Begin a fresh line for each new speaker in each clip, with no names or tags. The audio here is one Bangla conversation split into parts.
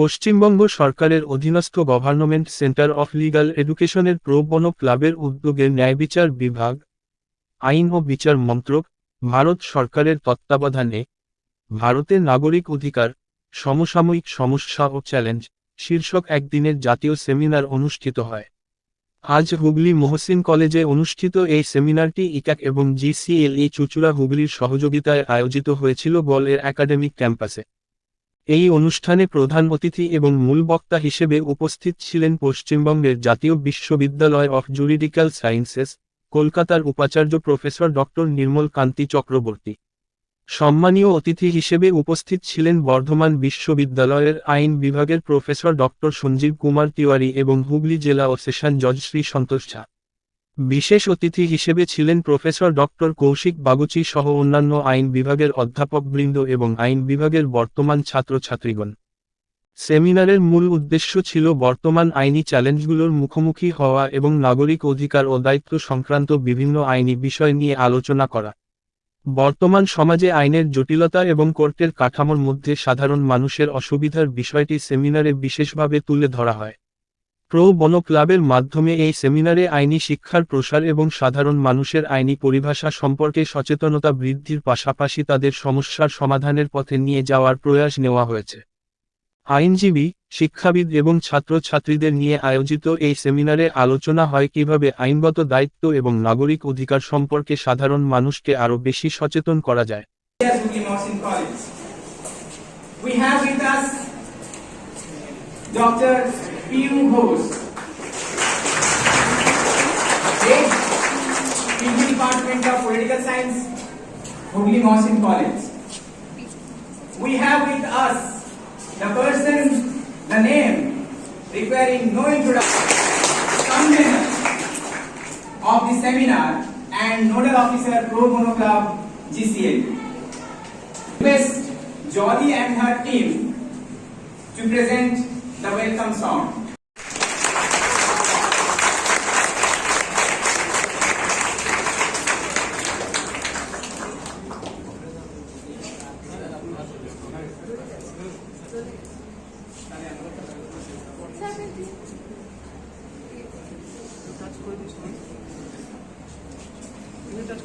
Paschimbanga সরকারের অধীনস্থ গভর্নমেন্ট সেন্টার অফ লিগাল এডুকেশনের প্রো বনো ক্লাবের উদ্যোগে ন্যায়বিচার বিভাগ, আইন ও বিচার মন্ত্রক, ভারত সরকারের তত্ত্বাবধানে ভারতের নাগরিক অধিকার, সমসাময়িক সমস্যা ও চ্যালেঞ্জ শীর্ষক একদিনের জাতীয় সেমিনার অনুষ্ঠিত হয়। আজ হুগলি মহসিন কলেজে অনুষ্ঠিত এই সেমিনারটি ইকাক এবং জিসিএলই চুচুড়া হুগলির সহযোগিতায় আয়োজিত হয়েছিল বল এর একাডেমিক ক্যাম্পাসে। এই অনুষ্ঠানে প্রধান অতিথি এবং মূল বক্তা হিসেবে উপস্থিত ছিলেন পশ্চিমবঙ্গের জাতীয় বিশ্ববিদ্যালয় অফ জুরিডিক্যাল সায়েন্সেস, কলকাতার উপাচার্য প্রফেসর ডক্টর নির্মল কান্তি চক্রবর্তী। সম্মানীয় অতিথি হিসেবে উপস্থিত ছিলেন বর্ধমান বিশ্ববিদ্যালয়ের আইন বিভাগের প্রফেসর ডক্টর সঞ্জীব কুমার তিওয়ারি এবং হুগলি জেলা ও সেশন জজ শ্রী সন্তোষ ঝা। বিশেষ অতিথি হিসেবে ছিলেন প্রফেসর ডক্টর কৌশিক বাগুচি সহ অন্যান্য আইন বিভাগের অধ্যাপকবৃন্দ এবং আইন বিভাগের বর্তমান ছাত্রছাত্রীগণ। সেমিনারের মূল উদ্দেশ্য ছিল বর্তমান আইনি চ্যালেঞ্জগুলোর মুখোমুখি হওয়া এবং নাগরিক অধিকার ও দায়িত্ব সংক্রান্ত বিভিন্ন আইনি বিষয় নিয়ে আলোচনা করা। বর্তমান সমাজে আইনের জটিলতা এবং কোর্টের কাঠামোর মধ্যে সাধারণ মানুষের অসুবিধার বিষয়টি সেমিনারে বিশেষভাবে তুলে ধরা হয়। প্রো বন ক্লাবের মাধ্যমে এই সেমিনারে আইনি শিক্ষার প্রসার এবং সাধারণ মানুষের আইনি পরিভাষা সম্পর্কে সচেতনতা বৃদ্ধির পাশাপাশি তাদের সমস্যার সমাধানের পথে নিয়ে যাওয়ার প্রয়াস নেওয়া হয়েছে আইনজীবী, শিক্ষাবিদ এবং ছাত্রছাত্রীদের নিয়ে আয়োজিত এই সেমিনারে আলোচনা হয় কীভাবে আইনগত দায়িত্ব এবং নাগরিক অধিকার সম্পর্কে সাধারণ মানুষকে আরও বেশি সচেতন করা যায়.
We have with us Dr. Ghosh, Head, PG Department of Political Science, Ugly Mohsin College. We have with us the person, the name, requiring no introduction, convener of the seminar and nodal officer Pro Bono Club GCL. Request Jolly and her team to present the welcome song.
Judge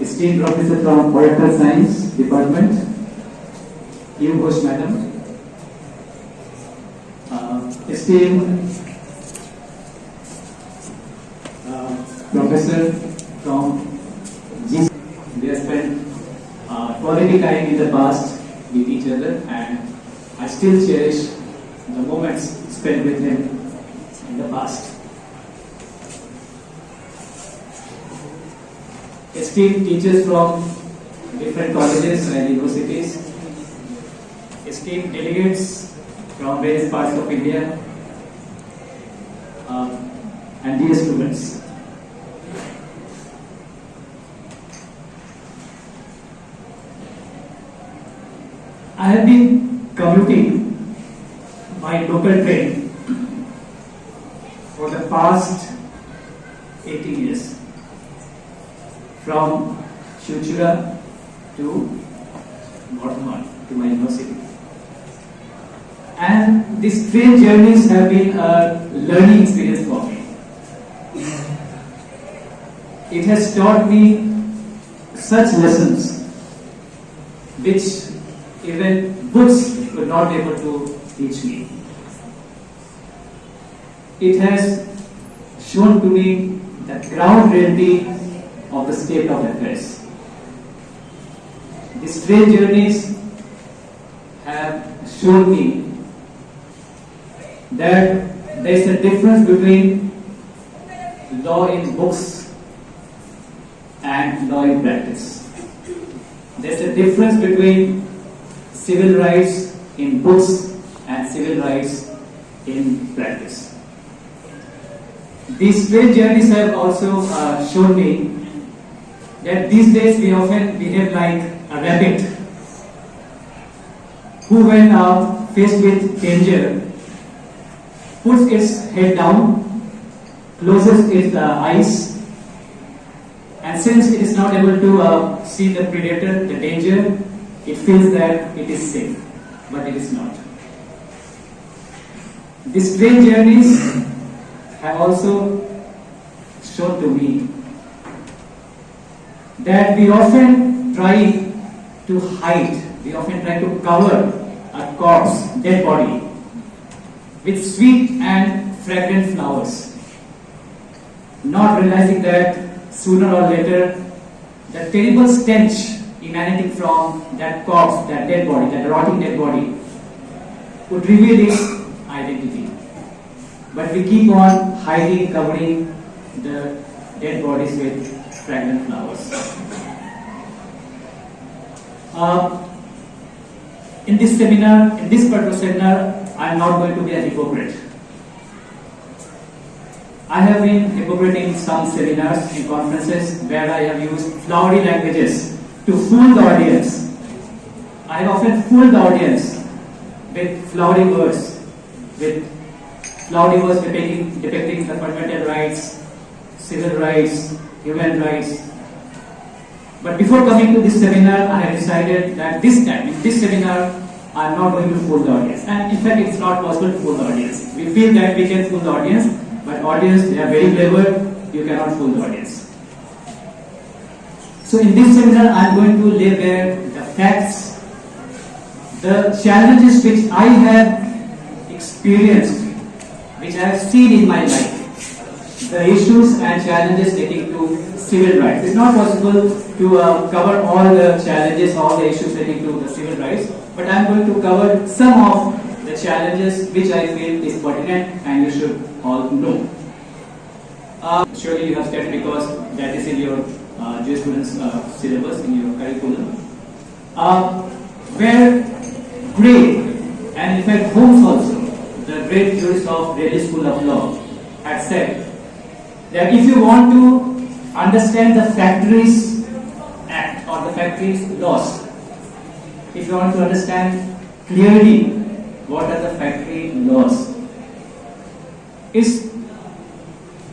esteemed professor from Political Science Department, U. Ghosh Madam, uh, esteemed uh, professor from G. We have spent uh, quality time in the past with each other, and I still cherish the moments spent with him in the past. Esteemed teachers from different colleges and universities, esteemed delegates from various parts of India, uh, and dear students. I have been commuting by local train for the past 18 years from Chuchura to Bordhaman to my university. And these train journeys have been a learning experience for me. It has taught me such lessons which even books were not able to teach me. It has shown to me that ground reality of the state of affairs. These train journeys have shown me that there is a difference between law in books and law in practice. There's a difference between civil rights in books and civil rights in practice. These train journeys have also uh, shown me that these days we often behave like a rabbit who, when uh, faced with danger, puts its head down, closes its uh, eyes, and since it is not able to uh, see the predator, the danger, it feels that it is safe, but it is not. These train journeys have also shown to me that we often try to hide, we often try to cover a corpse, dead body, with sweet and fragrant flowers, not realizing that sooner or later the terrible stench emanating from that corpse, that dead body, that rotting dead body, would reveal its identity. But we keep on hiding, covering the dead bodies with fragrant flowers. Uh, in this seminar, in this particular seminar, I am not going to be a hypocrite. I have been hypocrite in some seminars, and conferences where I have used flowery languages to fool the audience. I have often fooled the audience with flowery words, with flowery words depicting, depicting the fundamental rights, civil rights, human rights. But before coming to this seminar, I have decided that this time, in this seminar, I am not going to fool the audience. And in fact, it's not possible to fool the audience. We feel that we can fool the audience, but audience, they are very clever, you cannot fool the audience. So in this seminar, I am going to lay bare the facts, the challenges which I have experienced, which I have seen in my life, the issues and challenges relating to civil rights. It's not possible to uh, cover all the challenges, all the issues relating to the civil rights, but I am going to cover some of the challenges which I feel is pertinent and you should all know. Uh, surely you have studied because that is in your uh, jurisprudence uh, syllabus, in your curriculum. Uh, where Gray and in fact Holmes also, the great jurist of Delhi School of Law, had said that if you want to understand the Factories Act or the Factories Laws, if you want to understand clearly what are the factory laws, it's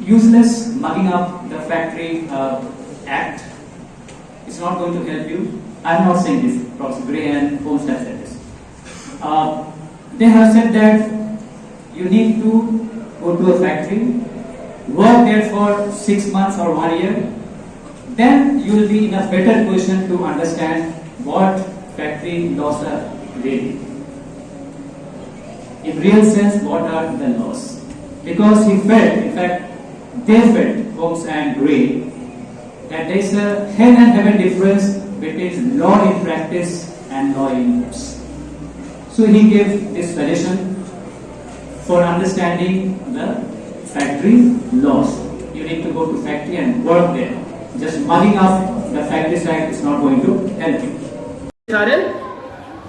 useless mugging up the Factory uh, Act. It's not going to help you. I'm not saying this. Professor Gray and Holmes have said this. uh, they have said that you need to go to a factory, work there for six months or one year, then you will be in a better position to understand what factory laws are really. In real sense, what are the laws? Because he felt, in fact, they felt, Holmes and Gray, that there is a hell and heaven difference between law in practice and law in force. So he gave this suggestion for understanding the factory laws. You need to go to factory and work there. Just mugging up the factory side is not going to help you.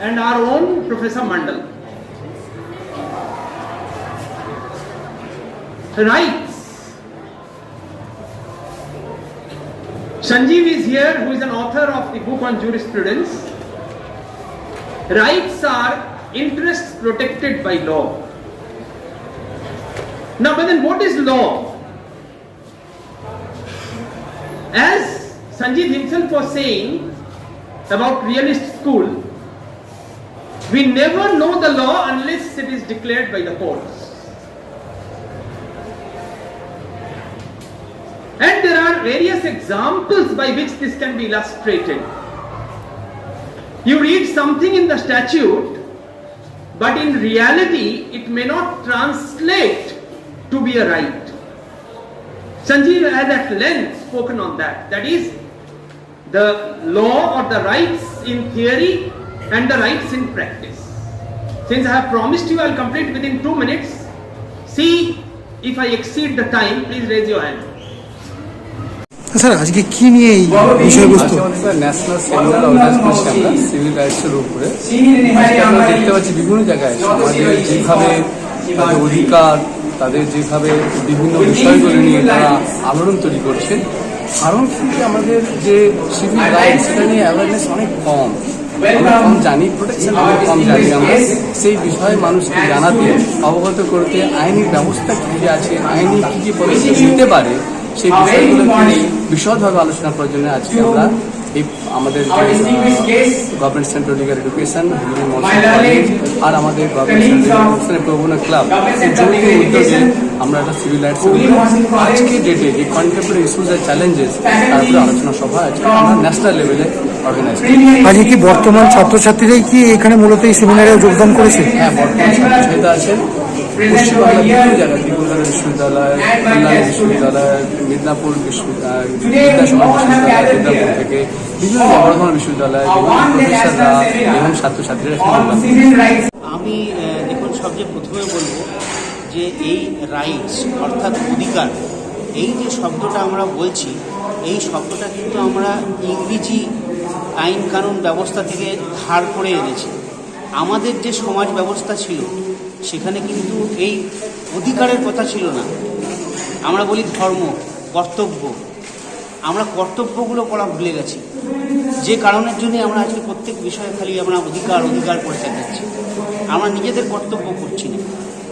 And our own Professor Mandal. Rights. Sanjeev is here, who is an author of the book on jurisprudence. Rights are interests protected by law. Now, but then what is law? As Sanjeev himself was saying about realist school, we never know the law unless it is declared by the courts. And there are various examples by which this can be illustrated. You read something in the statute, but in reality, it may not translate to be a right. Sanjeev has at length spoken on that. That is, the law or the rights in theory and the rights in practice. Since I have promised you, I'll complete within two minutes. See if I exceed the time, please raise your hand.
Sir আজকে কি নিয়ে এই বিষয়বস্তু
আজকে আমাদের স্যার ন্যাশনাল সেমিনার অর্গানাইজ করছি আমরা সিভিল রাইটসের উপরে আজকে আমরা দেখতে পাচ্ছি বিভিন্ন জায়গায় সমাজের যেভাবে তাদের অধিকার তাদের যেভাবে বিভিন্ন বিষয়গুলো নিয়ে তারা আলোড়ন তৈরি করছে, কারণ কিন্তু আমাদের যে সিভিল রাইটস সেটা নিয়ে অ্যাওয়ারনেস অনেক কম। জানি প্রোটেকশন কম জানি আমরা। সেই বিষয়ে মানুষকে জানাতে, অবগত করতে আইনি ব্যবস্থা কী আছে, আইনি কী কী পদক্ষেপ নিতে পারে, সেই বিষয়গুলোকে বিশদভাবে আলোচনা জন্য আজকে আমরা এই আমাদের গভর্নমেন্ট সেন্ট্রাল লিগাল এডুকেশন আর আমাদের গভর্নমেন্ট সেন্ট্রাল প্রবণা ক্লাব যৌথ উদ্যোগে আমরা একটা সিভিল রাইটস আজকে ডেটে যে কন্টেম্পোরারি ইস্যুজ আর চ্যালেঞ্জেস তার উপরে আলোচনা সভা আছে আমরা ন্যাশনাল লেভেলে অর্গানাইজ করি
আজকে কি বর্তমান ছাত্রছাত্রীরাই কি এখানে মূলত এই সেমিনারে যোগদান করেছে?
হ্যাঁ বর্তমান ছাত্রছাত্রীরা আছেন। পশ্চিমবাংলার বিভিন্ন জায়গায় ত্রিপুরা বিশ্ববিদ্যালয় বিশ্ববিদ্যালয় মিদনাপুর বিশ্ববিদ্যালয় বিদ্যাসাগর বিশ্ববিদ্যালয় মিদনাপুর থেকে বিভিন্ন বর্ধমান বিশ্ববিদ্যালয় বিভিন্ন প্রফেসররা এবং ছাত্রছাত্রীরা।
আমি দেখুন সবচেয়ে প্রথমে বলব যে এই রাইটস অর্থাৎ অধিকার এই যে শব্দটা আমরা বলছি এই শব্দটা কিন্তু আমরা ইংরেজি আইন কানুন ব্যবস্থা থেকে ধার করে এনেছি। আমাদের যে সমাজ ব্যবস্থা ছিল সেখানে কিন্তু এই অধিকারের কথা ছিল না। আমরা বলি ধর্ম, কর্তব্য। আমরা কর্তব্যগুলো করা ভুলে গেছি। যে কারণের জন্য আমরা আজকে প্রত্যেক বিষয়ে খালি আমরা অধিকার অধিকার করে চালাচ্ছি আমরা নিজেদের কর্তব্য করছি না।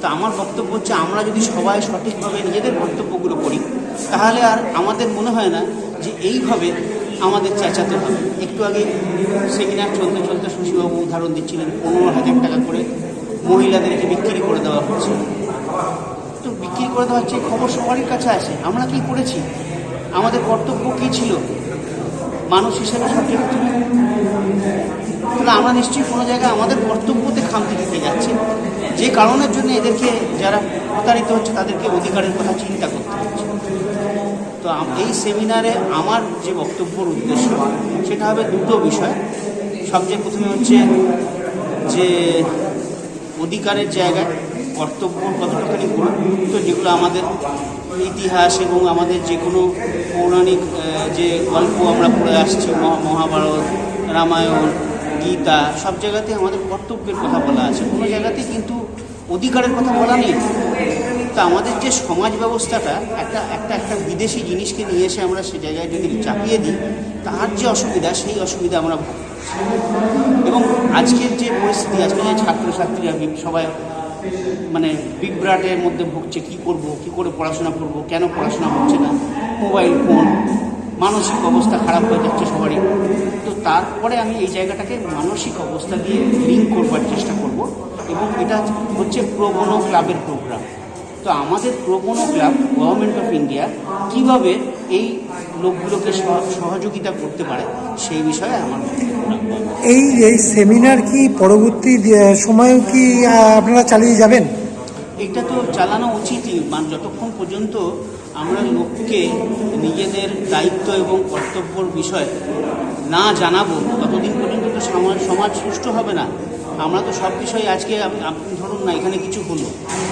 তা আমার বক্তব্য হচ্ছে, আমরা যদি সবাই সঠিকভাবে নিজেদের কর্তব্যগুলো করি, তাহলে আর আমাদের মনে হয় না যে এইভাবে আমাদের চেঁচাতে হবে। একটু আগে সেমিনার চলতে চলতে শশীবাবু উদাহরণ দিচ্ছিলেন, পনেরো হাজার টাকা করে। মহিলাদেরকে বিক্রি করে দেওয়া হচ্ছে। তো বিক্রি করে দেওয়া হচ্ছে খবর সবারই কাছে আছে আমরা কি করেছি? আমাদের কর্তব্য কী ছিল? মানুষ হিসেবে সঠিক তাহলে আমরা নিশ্চয়ই কোনো জায়গায় আমাদের কর্তব্যতে খামতি থেকে যাচ্ছে। যে কারণের জন্য এদেরকে যারা প্রতারিত হচ্ছে, তাদেরকে অধিকারের কথা চিন্তা করতে হচ্ছে। তো এই সেমিনারে আমার যে বক্তব্যর উদ্দেশ্য, সেটা হবে দুটো বিষয়। সবচেয়ে প্রথমে হচ্ছে যে অধিকারের জায়গায় কর্তব্য কতটাখানি গুরুত্ব যেগুলো আমাদের ইতিহাস এবং আমাদের যে কোনো পৌরাণিক যে গল্প আমরা পড়ে আসছি, মহা- মহাভারত, রামায়ণ, গীতা, সব জায়গাতে আমাদের কর্তব্যের কথা বলা আছে। কোনো জায়গাতে কিন্তু অধিকারের কথা বলা নেই। তা আমাদের যে সমাজ ব্যবস্থাটা, একটা একটা একটা বিদেশি জিনিসকে নিয়ে এসে আমরা সে জায়গায় যদি চাপিয়ে দিই, তার যে অসুবিধা, সেই অসুবিধা আমরা এবং আজকের যে পরিস্থিতি আজকে যে ছাত্রছাত্রীরা সবাই মানে বিভ্রাটের মধ্যে ভুগছে, কি করব, কি করে পড়াশোনা করব, কেন পড়াশোনা হচ্ছে না? মোবাইল ফোন, মানসিক অবস্থা খারাপ হয়ে যাচ্ছে সবারই। তো তারপরে আমি এই জায়গাটাকে মানসিক অবস্থা দিয়ে লিঙ্ক করবার চেষ্টা করব এবং এটা হচ্ছে প্রবনো ক্লাবের প্রোগ্রাম তো আমাদের pro bono club government of India কীভাবে এই লোকগুলোকে সহযোগিতা করতে পারে সেই বিষয়ে আমার।
এই এই সেমিনার কি পরবর্তী সময়েও কি আপনারা চালিয়ে যাবেন
এটা তো চালানো উচিতই মানে যতক্ষণ পর্যন্ত আমরা লোককে নিজেদের দায়িত্ব এবং কর্তব্যর বিষয় না জানাব ততদিন পর্যন্ত তো সমাজ সমাজ সুষ্ঠু হবে না আমরা তো সব বিষয়ে আজকে আপনি ধরুন না, এখানে কিছু হলো,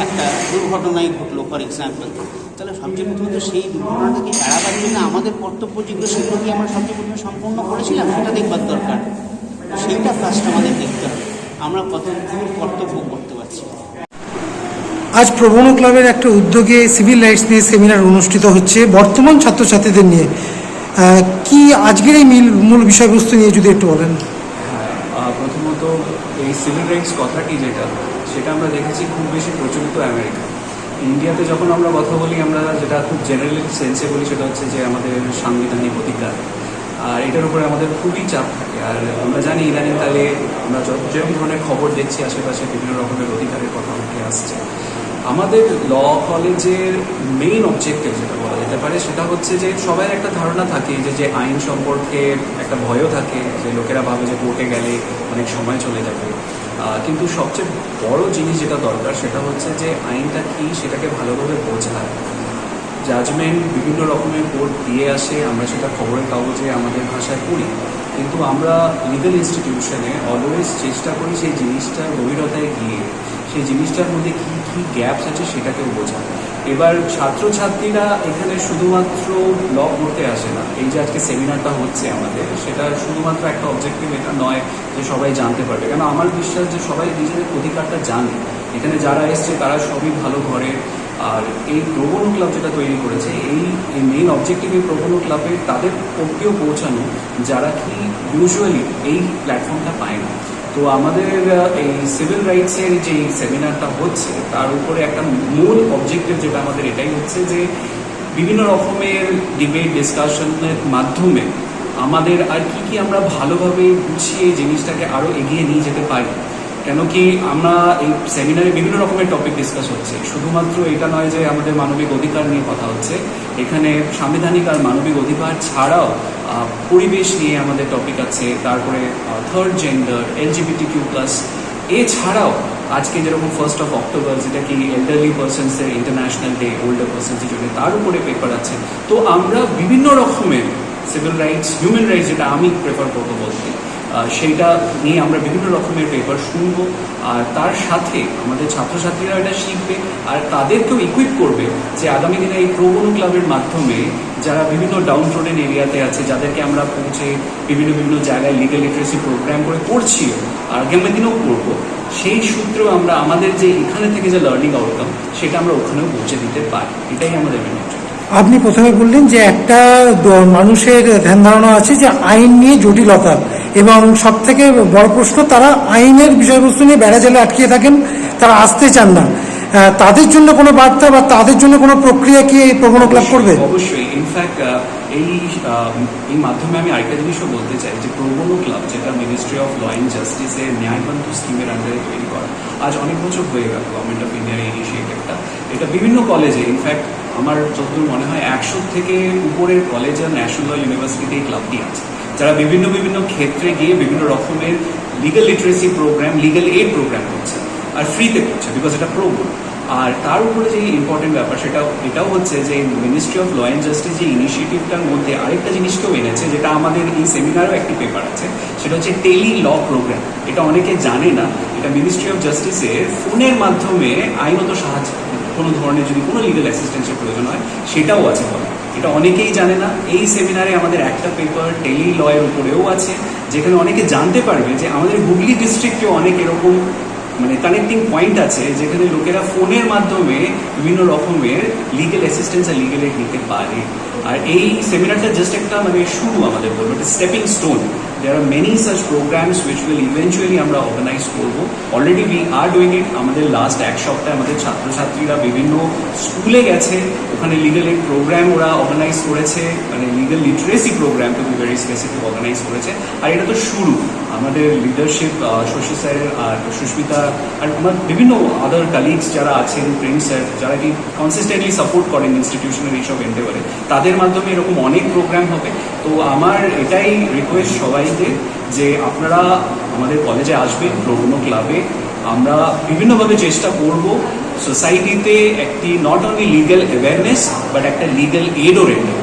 একটা দুর্ঘটনাই ঘটলো ফর এক্সাম্পল তাহলে সবচেয়ে প্রথমে তো সেই দুর্ঘটনাটাকে এড়াবার জন্য আমাদের কর্তব্য যেগুলো, সেগুলো কি আমরা সবচেয়ে প্রথমে সম্পূর্ণ করেছিলাম? সেটা দেখবার দরকার। সেইটা ফার্স্ট আমাদের দেখতে হবে। আমরা কত কর্তব্য করতে পারছি।
আজ প্রবণ ক্লাবের একটা উদ্যোগে সিভিল রাইটস নিয়ে সেমিনার অনুষ্ঠিত হচ্ছে বর্তমান ছাত্রছাত্রীদের নিয়ে। কি আজকের এই মূল বিষয়বস্তু নিয়ে যদি একটু বলেন?
প্রথমত এই সিভিল রাইটস কথাটি যেটা, সেটা আমরা দেখেছি খুব বেশি প্রচলিত আমেরিকা ইন্ডিয়াতে যখন আমরা কথা বলি, আমরা যেটা খুব জেনারেল সেন্সে বলি, সেটা হচ্ছে যে আমাদের সাংবিধানিক অধিকার। আর এটার উপরে আমাদের খুবই চাপ থাকে। আর আমরা জানি ইদানিংকালে আমরা যত যেরকম ধরনের খবর দেখছি, আশেপাশে বিভিন্ন রকমের অধিকারের কথা উঠে আসছে। আমাদের ল কলেজের মেইন অবজেক্টিভ যেটা যেতে পারে, সেটা হচ্ছে যে সবাই একটা ধারণা থাকে যে যে আইন সম্পর্কে একটা ভয়ও থাকে, যে লোকেরা ভাবে যে কোর্টে গেলে অনেক সময় চলে যাবে। কিন্তু সবচেয়ে বড় জিনিস যেটা দরকার, সেটা হচ্ছে যে আইনটা কি সেটাকে ভালোভাবে বোঝা জাজমেন্ট বিভিন্ন রকমের কোর্ট দিয়ে আসে, আমরা সেটা খবরের কাগজে আমাদের ভাষায় পড়ি। কিন্তু আমরা লিগাল ইনস্টিটিউশনে অলওয়েজ চেষ্টা করি সেই জিনিসটার গভীরতায় গিয়ে, সেই জিনিসটার মধ্যে কী কী গ্যাপস আছে সেটাকেও বোঝা এবার ছাত্রছাত্রীরা এখানে শুধুমাত্র ল করতে আসে না। এই যে আজকে সেমিনারটা হচ্ছে আমাদের, সেটা শুধুমাত্র একটা অবজেক্টিভ এটা নয় যে সবাই জানতে পারবে। কেন আমার বিশ্বাস যে সবাই নিজেদের অধিকারটা জানে। এখানে যারা এসছে, তারা সবই ভালো ঘরে। আর এই প্রবণ ক্লাব যেটা তৈরি করেছে, এই মেইন অবজেক্টিভ এই প্রবণ ক্লাবে তাদের অব্দিও পৌঁছানো, যারা কি ইউজুয়ালি এই প্ল্যাটফর্মটা পায় না। তো আমাদের এই সিভিল রাইটসের যে সেমিনারটা হচ্ছে, তার উপরে একটা মূল অবজেক্টিভ যেটা আমাদের এটাই হচ্ছে যে বিভিন্ন রকমের ডিবেট ডিসকাশনের মাধ্যমে আমাদের আর কি কি আমরা ভালোভাবে গুছিয়ে জিনিসটাকে আরও এগিয়ে নিয়ে যেতে পারি। কেন কি আমরা এই সেমিনারে বিভিন্ন রকমের টপিক ডিসকাস হচ্ছে। শুধুমাত্র এটা নয় যে আমাদের মানবিক অধিকার নিয়ে কথা হচ্ছে, এখানে সাংবিধানিক আর মানবিক অধিকার ছাড়াও পরিবেশ নিয়ে আমাদের টপিক আছে, তারপরে third gender LGBT Q plus এছাড়াও আজকে যেরকম ফার্স্ট অফ অক্টোবর যেটা কি এল্ডারলি পার্সনসের ইন্টারন্যাশনাল ডে ওল্ডার পার্সনসের জন্য, তার উপরে পেপার আছে। তো আমরা বিভিন্ন রকমের সিভিল রাইটস হিউম্যান রাইটস যেটা আমি প্রেফার করব বলতে সেইটা নিয়ে আমরা বিভিন্ন রকমের পেপার শুনব, আর তার সাথে আমাদের ছাত্রছাত্রীরা এটা শিখবে, আর তাদেরকেও ইকুইপ করবে যে আগামী দিনে এই প্রবণ ক্লাবের মাধ্যমে যারা বিভিন্ন ডাউন রোডেন এরিয়াতে আছে, যাদেরকে আমরা পৌঁছে বিভিন্ন বিভিন্ন জায়গায় লিগাল লিটারেসি প্রোগ্রাম করে করছি আর আগামী দিনেও করব সেই সূত্রেও আমরা আমাদের যে এখানে থেকে যে লার্নিং আউটকাম সেটা আমরা ওখানেও পৌঁছে দিতে পারি। এটাই আমাদের মেন
আপনি প্রথমে বললেন যে একটা মানুষের ধ্যান ধারণা আছে যে আইন নিয়ে জটিলতা এবং সব থেকে বড় প্রশ্ন, তারা আইনের বিষয়বস্তু নিয়ে বেড়া জালে আটকিয়ে থাকেন, তারা আসতে চান না। তাদের জন্য কোনো বার্তা বা তাদের জন্য কোনো প্রক্রিয়া কি এই প্রবণ ক্লাব করবে?
অবশ্যই। ইনফ্যাক্ট এই এই মাধ্যমে আমি আরেকটা জিনিসও বলতে চাই যে প্রবণ ক্লাব যেটা মিনিস্ট্রি অফ ল অ্যান্ড জাস্টিসের ন্যায়বন্ধু স্কিমের আন্ডারে তৈরি করা। আজ অনেক বছর হয়ে গেল গভর্নমেন্ট অফ ইন্ডিয়ার ইনিশিয়েটিভটা এটা বিভিন্ন কলেজে ইনফ্যাক্ট আমার যতদূর মনে হয়, একশো থেকে উপরের কলেজে ন্যাশনাল ল ইউনিভার্সিটিতে এই ক্লাবটি আছে। যারা বিভিন্ন বিভিন্ন ক্ষেত্রে গিয়ে বিভিন্ন রকমের legal literacy programme legal aid programme করছে আর ফ্রিতে করছে বিকজ এটা প্রোগ্রাম আর তার উপরে যে ইম্পর্টেন্ট ব্যাপার সেটা এটাও হচ্ছে যে ministry of law and justice যে ইনিশিয়েটিভটার মধ্যে আরেকটা জিনিসকেও এনেছে, যেটা আমাদের এই সেমিনারও একটি পেপার আছে, সেটা হচ্ছে টেলি ল প্রোগ্রাম এটা অনেকে জানে না, এটা মিনিস্ট্রি অফ জাস্টিসের ফোনের মাধ্যমে আইনত সাহায্য, কোনো ধরনের যদি কোনো লিগাল অ্যাসিস্ট্যান্সের প্রয়োজন হয়, সেটাও আছে বলে। এটা অনেকেই জানে না, এই সেমিনারে আমাদের একটা পেপার টেলি লয়ের উপরেও আছে, যেখানে অনেকে জানতে পারবে যে আমাদের হুগলি ডিস্ট্রিক্টে অনেক এরকম মানে কানেক্টিং পয়েন্ট আছে, যেখানে লোকেরা ফোনের মাধ্যমে বিভিন্ন রকমের লিগেল অ্যাসিস্ট্যান্স আর লিগেল এড নিতে পারে। আর এই সেমিনারটা জাস্ট একটা মানে শুরু আমাদের বলব stepping stone there are many such programs which will eventually আমরা অর্গানাইজ করব। Already we are doing it আমাদের লাস্ট এক সপ্তাহে আমাদের ছাত্রছাত্রীরা বিভিন্ন স্কুলে গেছে। ওখানে লিগাল এড প্রোগ্রাম ওরা অর্গানাইজ করেছে। মানে legal literacy programme to be very specific organise করেছে। আর এটা তো শুরু। আমাদের লিডারশিপ শশী স্যারের আর সুস্মিতা, আর আমার বিভিন্ন আদার কালিগস যারা আছেন, প্রেম স্যার যারা কি কনসিস্টেন্টলি সাপোর্ট করেন ইনস্টিটিউশনের এইসব এন্ডেভারে তাদের মাধ্যমে এরকম অনেক প্রোগ্রাম হবে। তো আমার এটাই রিকোয়েস্ট সবাইকে যে আপনারা আমাদের কলেজে আসবেন প্রবণ ক্লাবে আমরা বিভিন্নভাবে চেষ্টা করব সোসাইটিতে একটি not only legal awareness but একটা লিগ্যাল এডও রেন্ডার